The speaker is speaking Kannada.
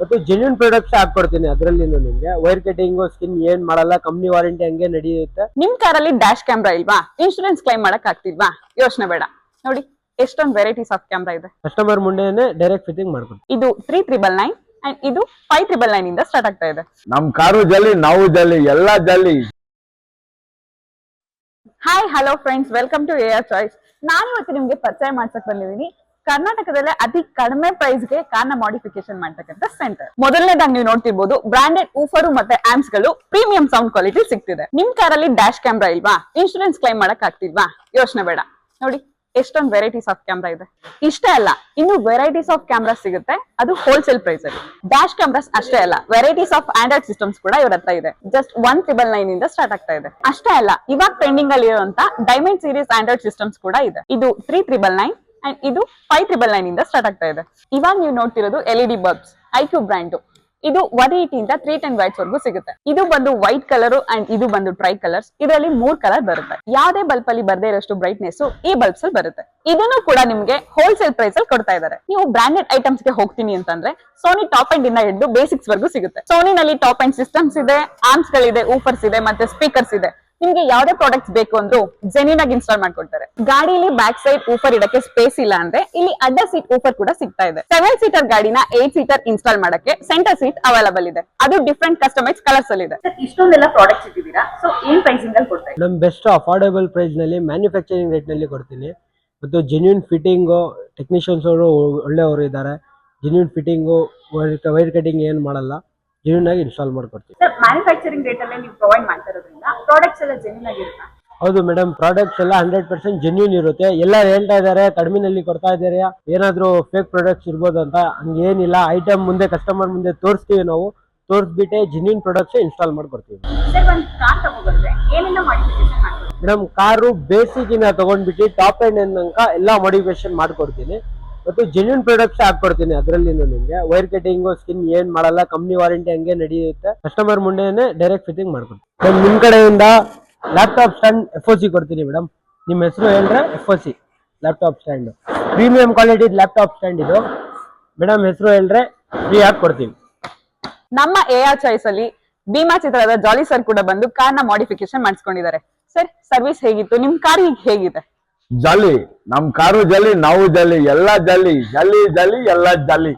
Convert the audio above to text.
ಮತ್ತು ಜೆನ್ಯೂನ್ ಪ್ರಾಡಕ್ಟ್ಸ್ ಹಾಕೊಡ್ತೀನಿ ಅದರಲ್ಲಿ ನಿಮ್ಗೆ. ವೈರ್ ಕಟಿಂಗ್ ಸ್ಕಿನ್ ಏನ್ ಮಾಡಲ್ಲ ಕಂಪ್ನಿ ವಾರಂಟಿ ಹಂಗೆ ನಡೆಯುತ್ತೆ. ನಿಮ್ ಕಾರಲ್ಲಿ ಡ್ಯಾಶ್ ಕ್ಯಾಮ್ರಾ ಇಲ್ವಾ? ಇನ್ಶೂರೆನ್ಸ್ ಕ್ಲೈಮ್ ಮಾಡಕ್ ಆಗ್ತಿಲ್ವಾ? ಯೋಚನೆ ಬೇಡ. ನೋಡಿ ಎಷ್ಟೊಂದು ವೆರೈಟೀಸ್ ಆಫ್ ಕ್ಯಾಮ್ರಾ ಇದೆ. ಕಸ್ಟಮರ್ ಮುಂದೆ ಡೈರೆಕ್ಟ್ ಫಿಟ್ಟಿಂಗ್ ಮಾಡ್ಕೊಡ್ತೀನಿ. ಇದು ತ್ರೀ ತ್ರಿಬಲ್ ನೈನ್ ಅಂಡ್ ಇದು ಫೈವ್ ತ್ರಿಬಲ್ ನೈನ್ ಇಂದ ಸ್ಟಾರ್ಟ್ ಆಗ್ತಾ ಇದೆ. ನಮ್ ಕಾರು ಜಲ್ಲಿ ನಾವು ಜಲ್ಲಿ ಎಲ್ಲಾ ಜಲ್ಲಿ. Hi hello friends welcome to Air Choice ನಾನು ಇವತ್ತು ನಿಮ್ಗೆ ಪರಿಚಯ ಮಾಡ್ಸಕ್ ಬಂದಿದ್ದೀನಿ. ಕರ್ನಾಟಕದಲ್ಲೇ ಅತಿ ಕಡಿಮೆ ಪ್ರೈಸ್ಗೆ ಕಾರ್ನ ಮಾಡಿಫಿಕೇಶನ್ ಮಾಡ್ತಕ್ಕಂಥ ಸೆಂಟರ್ ಮೊದಲನೇದಾಗಿ ನೀವು ನೋಡ್ತಿರ್ಬೋದು ಬ್ರಾಂಡೆಡ್ ಊಫರು ಮತ್ತೆ ಆಮ್ಸ್ಗಳು ಪ್ರೀಮಿಯಂ ಸೌಂಡ್ ಕ್ವಾಲಿಟಿ ಸಿಗ್ತಿದೆ. ನಿಮ್ ಕಾರಲ್ಲಿ ಡ್ಯಾಶ್ ಕ್ಯಾಮ್ರಾ ಇಲ್ವಾ? ಇನ್ಶೂರೆನ್ಸ್ ಕ್ಲೈಮ್ ಮಾಡಕ್ ಆಗ್ತಿಲ್ವಾ? ಯೋಚನೆ ಬೇಡ. ನೋಡಿ, ಎಷ್ಟೊಂದು ವೆರೈಟೀಸ್ ಆಫ್ ಕ್ಯಾಮ್ರಾ ಇದೆ. ಇಷ್ಟೇ ಅಲ್ಲ, ಇನ್ನು ವೆರೈಟೀಸ್ ಆಫ್ ಕ್ಯಾಮ್ರಾ ಸಿಗುತ್ತೆ. ಅದು ಹೋಲ್ಸೇಲ್ ಪ್ರೈಸ್ ಅಲ್ಲಿ. ಡ್ಯಾಶ್ ಕ್ಯಾಮ್ರಾಸ್ ಅಷ್ಟೇ ಅಲ್ಲ ವೆರೈಟೀಸ್ ಆಫ್ ಆಂಡ್ರಾಯ್ಡ್ ಸಿಸ್ಟಮ್ಸ್ ಕೂಡ ಇವ್ರ ಹತ್ರ ಇದೆ. ಜಸ್ಟ್ ಒನ್ ತ್ರಿಬಲ್ ನೈನ್ ಇಂದ ಸ್ಟಾರ್ಟ್ ಆಗ್ತಾ ಇದೆ. ಅಷ್ಟೇ ಅಲ್ಲ, ಇವಾಗ ಟ್ರೆಂಡಿಂಗ್ ಅಲ್ಲಿ ಇರುವಂತ ಡೈಮಂಡ್ ಸೀರೀಸ್ ಆಂಡ್ರಾಯ್ಡ್ ಸಿಸ್ಟಮ್ಸ್ ಕೂಡ ಇದೆ. ಇದು ತ್ರೀ ತ್ರಿಬಲ್ ನೈನ್ ಅಂಡ್ ಇದು ಫೈವ್ ತ್ರಿಬಲ್ ನೈನ್ ಇಂದ ಸ್ಟಾರ್ಟ್ ಆಗ್ತಾ ಇದೆ. ಇವಾಗ ನೀವು ನೋಡ್ತಿರೋದು L E D bulbs IQ brand ಇದು ಒನ್ ಇಂದ ತ್ರೀ ಟೆನ್ ವೈಟ್ಸ್ ವರೆಗೂ ಸಿಗುತ್ತೆ. ಇದು ಬಂದು ವೈಟ್ ಕಲರ್ ಅಂಡ್ ಇದು ಬಂದು ಟ್ರೈ ಕಲರ್ಸ್ ಇದರಲ್ಲಿ ಮೂರ್ ಕಲರ್ ಬರುತ್ತೆ. ಯಾವ್ದೇ ಬಲ್ಬ್ ಅಲ್ಲಿ ಬರದೇ ಇರೋಷ್ಟು ಬ್ರೈಟ್ನೆಸ್ ಈ ಬಲ್ಬ್ಸ್ ಅಲ್ಲಿ ಬರುತ್ತೆ. ಇದನ್ನು ಕೂಡ ನಿಮ್ಗೆ ಹೋಲ್ಸೇಲ್ ಪ್ರೈಸ್ ಅಲ್ಲಿ ಕೊಡ್ತಾ ಇದ್ದಾರೆ. ನೀವು ಬ್ರಾಂಡೆಡ್ ಐಟಮ್ಸ್ಗೆ ಹೋಗ್ತೀನಿ ಅಂತಂದ್ರೆ ಸೋನಿ ಟಾಪ್ ಅಂಡ್ ಇಂದ ಹಿಡಿದು ಬೇಸಿಕ್ಸ್ ವರೆಗೂ ಸಿಗುತ್ತೆ. ಸೋನಿನಲ್ಲಿ ಟಾಪ್ ಅಂಡ್ ಸಿಸ್ಟಮ್ಸ್ ಇದೆ ಆರ್ಮ್ಸ್ ಗಳಿದೆ ಊಫರ್ಸ್ ಇದೆ, ಮತ್ತೆ ಸ್ಪೀಕರ್ಸ್ ಇದೆ. ನಿಮ್ಗೆ ಯಾವ್ದೇ ಪ್ರಾಡಕ್ಟ್ಸ್ ಬೇಕು ಅಂದ್ರೂ ಜೆನ್ಯೂನ್ ಆಗಿ ಇನ್ಸ್ಟಾಲ್ ಮಾಡ್ಕೊಡ್ತಾರೆ. ಗಾಡಿಲಿ ಬ್ಯಾಕ್ ಸೈಡ್ ಊಫರ್ ಇಡಕ್ಕೆ ಸ್ಪೇಸ್ ಇಲ್ಲ ಅಂದ್ರೆ ಇಲ್ಲಿ ಅಡ್ಡ ಸೀಟ್ ಊಫರ್ ಕೂಡ ಸಿಗ್ತಾ ಇದೆ. ಸೆವೆನ್ ಸೀಟರ್ ಗಾಡಿನ ಏಟ್ ಸೀಟರ್ ಇನ್ಸ್ಟಾಲ್ ಮಾಡಕ್ಕೆ ಸೆಂಟರ್ ಸೀಟ್ ಅವೈಲಬಲ್ ಇದೆ. ಅದು ಡಿಫ್ರೆಂಟ್ ಕಸ್ಟಮೈಸ್ ಕಲರ್ಸ್ ಅಲ್ಲಿ ಇದೆ. ಇಷ್ಟೊಂದೆಲ್ಲ ಪ್ರಾಡಕ್ಟ್ಸ್ ಇಟ್ಟಿದ್ದೀರಾ? ಸೊ ಏನ್ ಪ್ರೈಸಿಂಗ್ ಅಲ್ಲಿ ಕೊಡ್ತಾರೆ ನಮ್ ಬೆಸ್ಟ್ ಅಫೋರ್ಡಬಲ್ ಪ್ರೈಸ್ನಲ್ಲಿ ಮ್ಯಾನುಫ್ಯಾಕ್ಚರಿಂಗ್ ರೇಟ್ನಲ್ಲಿ ಕೊಡ್ತೀನಿ. ಮತ್ತು ಜೆನ್ಯೂನ್ ಫಿಟ್ಟಿಂಗ್ ಟೆಕ್ನಿಷಿಯನ್ಸ್ ಅವರು ಒಳ್ಳೆಯವರು ಇದ್ದಾರೆ. ಜೆನ್ಯೂನ್ ಫಿಟ್ಟಿಂಗು ವೈರ್ ಕಟಿಂಗ್ ಏನು ಮಾಡಲ್ಲ. ಜೆನ್ಯೂನ್ ಆಗಿ ಇನ್ಸ್ಟಾಲ್ ಮಾಡ್ಕೊಡ್ತೀವಿ. ಸರ್ ಮ್ಯಾನುಫ್ಯಾಕ್ಚರಿಂಗ್ ಡೇಟ್ ಅಲ್ಲೇ ನೀವು ಪ್ರೊವೈಡ್ ಮಾಡ್ತಾ ಇರೋದ್ರಿಂದ ಪ್ರಾಡಕ್ಟ್ಸ್ ಎಲ್ಲ ಜೆನ್ಯೂನ್ ಆಗಿರುತ್ತಾ ಹೌದು ಮೇಡಮ್ ಪ್ರಾಡಕ್ಟ್ಸ್ ಎಲ್ಲ ಹಂಡ್ರೆಡ್ ಪರ್ಸೆಂಟ್ ಜೆನ್ಯೂನ್ ಇರುತ್ತೆ. ಎಲ್ಲ ಹೇಳ್ತಾ ಇದ್ದಾರೆ ಕಡಿಮೆನಲ್ಲಿ ಕೊಡ್ತಾ ಇದ್ದಾರೆ ಏನಾದರೂ ಫೇಕ್ ಪ್ರಾಡಕ್ಟ್ಸ್ ಇರ್ಬೋದು ಅಂತ. ಹಂಗೇನಿಲ್ಲ ಐಟಮ್ ಮುಂದೆ ಕಸ್ಟಮರ್ ಮುಂದೆ ತೋರಿಸ್ತೀವಿ ನಾವು. ತೋರಿಸ್ಬಿಟ್ಟೆ ಜೆನ್ಯೂನ್ ಪ್ರಾಡಕ್ಟ್ಸ್ ಇನ್ಸ್ಟಾಲ್ ಮಾಡ್ಕೊಡ್ತೀವಿ. ಸರ್ ಒಂದು ಕಾರ್ ಏನೆಲ್ಲ ಮಾಡಿಫಿಕೇಶನ್ ಮೇಡಮ್ ಕಾರು ಬೇಸಿಕ್ ಇಂದ ತಗೊಂಡ್ಬಿಟ್ಟು ಟಾಪ್ ಎಂಡ್ ತನಕ ಎಲ್ಲ ಮಾಡಿಫಿಕೇಶನ್ ಮಾಡ್ಕೊಡ್ತೀನಿ. ಮತ್ತು ಜೆನ್ಯೂನ್ ಪ್ರಾಡಕ್ಟ್ಸ್ ಹಾಕೊಡ್ತೀನಿ ಅದರಲ್ಲಿ ನಿಮಗೆ. ವೈರ್ ಕಟಿಂಗು ಸ್ಕಿನ್ ಏನ್ ಮಾಡಲ್ಲ ಕಂಪ್ನಿ ವಾರಂಟಿ ಹಂಗೆ ನಡೆಯುತ್ತೆ. ಕಸ್ಟಮರ್ ಮುಂದೆನೆ ಡೈರೆಕ್ಟ್ ಫಿಟ್ಟಿಂಗ್ ಮಾಡ್ಕೊಡ್ತೀನಿ. ನಿಮ್ ಕಡೆಯಿಂದ ಲ್ಯಾಪ್ಟಾಪ್ ಸ್ಟ್ಯಾಂಡ್ ಎಫ್ ಸಿ ಕೊಡ್ತೀನಿ ಮೇಡಮ್ ನಿಮ್ಮ ಹೆಸರು ಹೇಳ್ರೆ F C laptop stand premium quality laptop stand ಇದು. ಮೇಡಮ್ ಹೆಸರು ಹೇಳ್ರೆ ಫ್ರೀ ಆಗಿ ಕೊಡ್ತೀವಿ ನಮ್ಮ ಎ ಆರ್ ಚಾಯ್ಸ್ ಅಲ್ಲಿ ಭೀಮಾ ಚಿತ್ರದ ಜಾಲಿ ಸರ್ ಕೂಡ ಬಂದು ಕಾರ್ನ ಮಾಡಿಫಿಕೇಶನ್ ಮಾಡಿಸ್ಕೊಂಡಿದ್ದಾರೆ. ಸರ್ ಸರ್ವಿಸ್ ಹೇಗಿತ್ತು? ನಿಮ್ ಕಾರ್ ಈಗ ಹೇಗಿದೆ? ಜಲ್ಲಿ ನಮ್ ಕಾರು ಜಲ್ಲಿ ನಾವು ಜಲ್ಲಿ ಎಲ್ಲಾ ಜಲ್ಲಿ ಜಲ್ಲಿ ಜಲ್ಲಿ ಎಲ್ಲಾ ಜಲ್ಲಿ